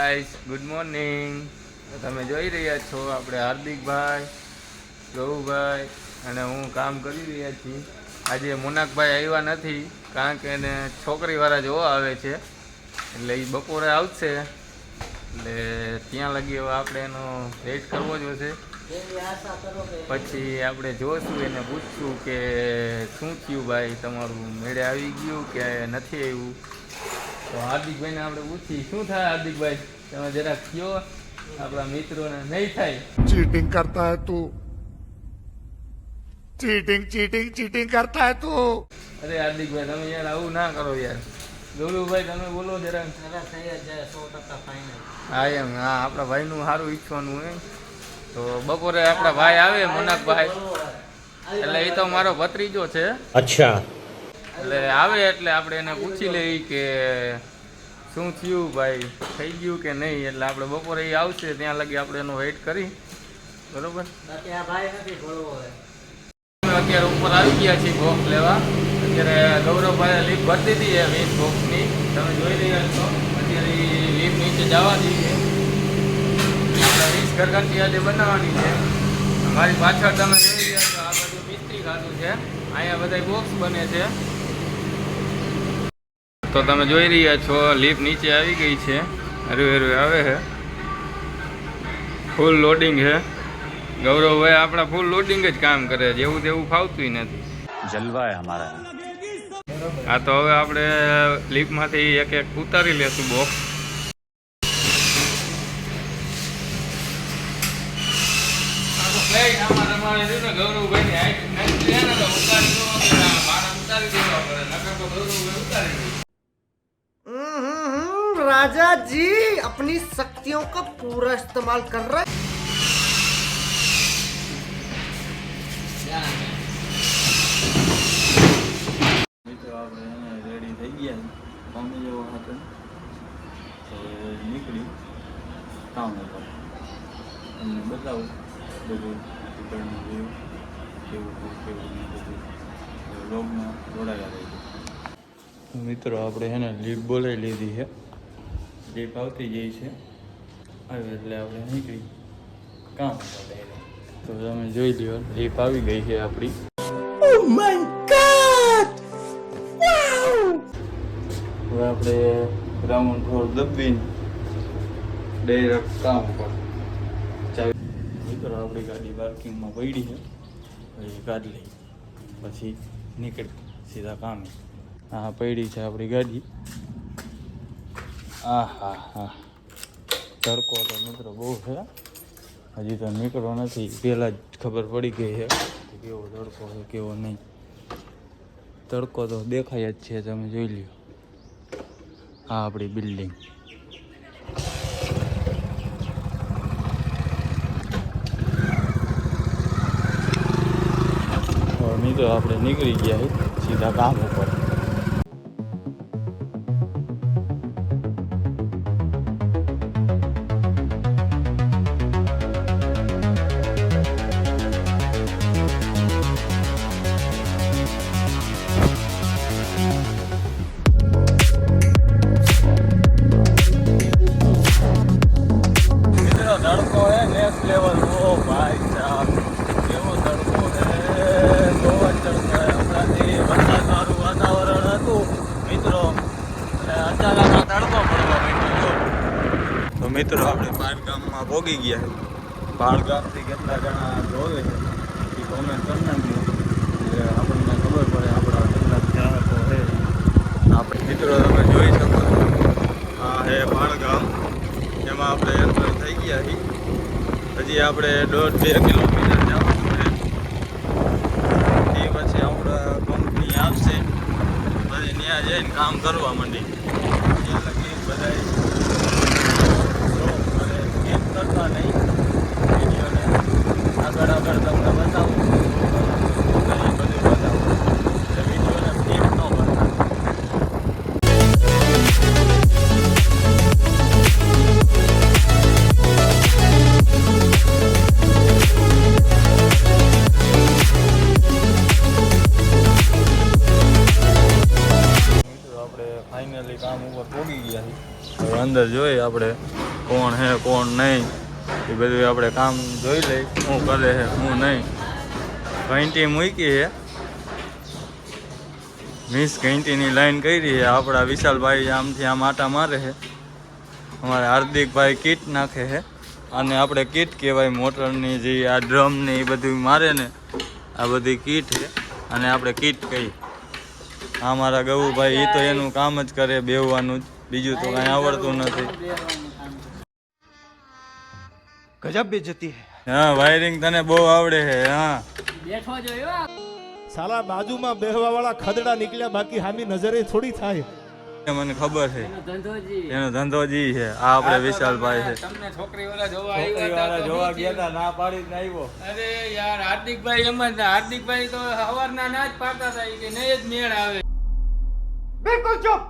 Guys good morning તમે જોઈ રહ્યા છો આપણે હાર્દિકભાઈ, ગૌભાઈ, અને હું કામ કરી રહ્યા છીએ. આજે મોનાકભાઈ આવ્યા નથી, કારણ કે એને છોકરીવાળા જોવા આવે છે. એટલે એ બપોરે આવશે. એટલે ત્યાં લગી હવે આપણે એનો રેટ કરવો જોશે પછી આપણે જોશું, એને પૂછશું કે શું થયું ભાઈ? તમારું મેળે આવી ગયું કે નથી આવ્યું? તો હાર્દિકભાઈ ને આપણે પૂછી શું થાય હાર્દિકભાઈ? તમે જરા કયો આપણા મિત્રોને? નહીં થાય. ચીટિંગ કરતા હે તું. ચીટિંગ ચીટિંગ ચીટિંગ કરતા હે તું. અરે હાર્દિકભાઈ તમે યાર આવું ના કરો યાર. ગૌરવભાઈ તમે બોલો જરા હા એમ. હા આપણા ભાઈનું સારું ઈચ્છવાનું એમ તો બપોરે આપણા ભાઈ આવે મનકભાઈ. એટલે એ તો મારો ભત્રીજો છે. અચ્છા. એટલે આવે એટલે આપણે એને પૂછી લઈએ કે શું થયું ભાઈ? થઈ ગયું કે નહીં? એટલે આપણે બપોરે એ આવશે ત્યાં લગી આપણે એનો વેઇટ કરી. બરોબર? અત્યારે ઉપર આવી ગયા છીએ બોક્સ લેવા. અત્યારે ગૌરવભાઈ લીફ ભરી દીધી છે વીસ બોક્સની તમે જોઈ રહ્યા છો. અત્યારે લીફ નીચે જવા દઈએ વીસ ઘરઘંટી આજે બનાવવાની છે. મારી પાછળ તમે જોઈ રહ્યા છો આ બધું મિસ્ત્રી ખાતું છે. અહીંયા બધા બોક્સ બને છે. તો તમે જોઈ રહ્યા છો લીપ નીચે આવી ગઈ છે. હરવે હરવે આવે છે ફૂલ લોડિંગ છે ગૌરવભાઈ આપણા ફૂલ લોડિંગ જ કામ કરે છે. એવું તેવું ફાવતું નથી. જલવાય અમારા. હા તો હવે આપણે લીપમાંથી એક એક ઉતારી લેશું બોક્સ ગૌરવભાઈ ઉતારી દેવા પડે નકર તો ગૌરવભાઈ ઉતારી राजा जी अपनी शक्तियों का पूरा इस्तेमाल कर रहे हैं મિત્રો આપણે અહીંયા રેડી થઈ ગયા કામે જેવો હતો તો નીકળી કામ ઉપર તમને બતાવું બધું ઉપરનું વ્યૂ કેવું હતું, કેવું નહીં બધું લોગમાં જોડાયા રહી મિત્રો આપણે હે ને લીપ બોલાવી લીધી છે લીપ આવતી જાય છે આવ્યું એટલે આપણે નીકળી. કામ તો તમે જોઈ લ્યો લીપ આવી ગઈ છે આપણી. હવે આપણે ગ્રાઉન્ડ ફ્લોર દબીને ડાયરેક્ટ કામ પર મિત્રો આપણી ગાડી પાર્કિંગમાં પડી છે. પછી કાઢી લઈ. પછી નીકળી સીધા કામે. હા પડી છે આપણી ગાડી. આ હા. હા તડકો તો મિત્રો બહુ છે. હજી તો નીકળો નથી. પહેલાં જ ખબર પડી ગઈ છે કે કેવો તડકો છે, કેવો નહીં. તડકો તો દેખાય જ છે, તમે જોઈ લ્યો. આ આપણી બિલ્ડિંગ. મિત્રો આપણે નીકળી ગયા છે સીધા કામ ઉપર. મિત્રો, આપણે પાલગામમાં ભોગી ગયા છે પાલગામથી કેટલા જણા જોવે એ કોમેન્ટ કરી નાખ્યું આપણને ખબર પડે આપણા કેટલા ગ્રાહકો છે. આપણે મિત્રો, તમે જોઈ શકો છો. આ હે પાલગામ એમાં આપણે એન્ટર થઈ ગયા છીએ. હજી આપણે દોઢ બે કિલોમીટર જવાનું છે. એ પછી આપણા કંપની આવશે. પછી ત્યાં જઈને કામ કરવા માંડી. એટલે બધા હવે અંદર જોઈએ આપણે કોણ હે, કોણ નહીં. એ બધું આપણે કામ જોઈ લઈ, શું કરે છે શું નહીં. ઘંટી મૂકી છે વીસ ઘંટીની લાઈન કરી છે આપણા વિશાલભાઈ આમથી આમ આટા મારે છે અમારે હાર્દિકભાઈ કીટ નાખે છે અને આપણે કીટ કહેવાય, મોટરની જે આ ડ્રમની એ બધું મારે ને, આ બધી કીટ છે અને આપણે કીટ કહી આ મારા ગૌભાઈ એ તો એનું કામ જ કરે બેહવાનું જ. બીજું તો કઈ આવડતું નથી. ગજબ બેજતી હા. વાયરિંગ તને બહુ આવડે છે હા. બેઠો જોયો સાલા બાજુમાં બેહવા વાળા ખદડા નીકળ્યા બાકી હામી નજરે થોડી થાય. મને ખબર છે એનો ધંધો જી. છે આ આપણે વિશાલભાઈ છે તમને છોકરી વાળા જોવા આવ્યા હતા જોવા ગયા હતા ના પાડી ને આવ્યો. અરે યાર હાર્દિકભાઈ એમ જ હાર્દિકભાઈ તો સવારના ના જ પાડતા હતા કે નહીં જ મેળ આવે. બિલકુલ ચૂપ.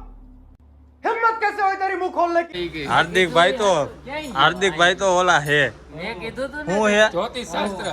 હિંમત કેસે હોય તારી મુખ ખોલ લે હાર્દિક ભાઈ તો હાર્દિક ભાઈ તો ઓલા હે. મેં કીધું તું હું હે? જ્યોતિષ શાસ્ત્ર.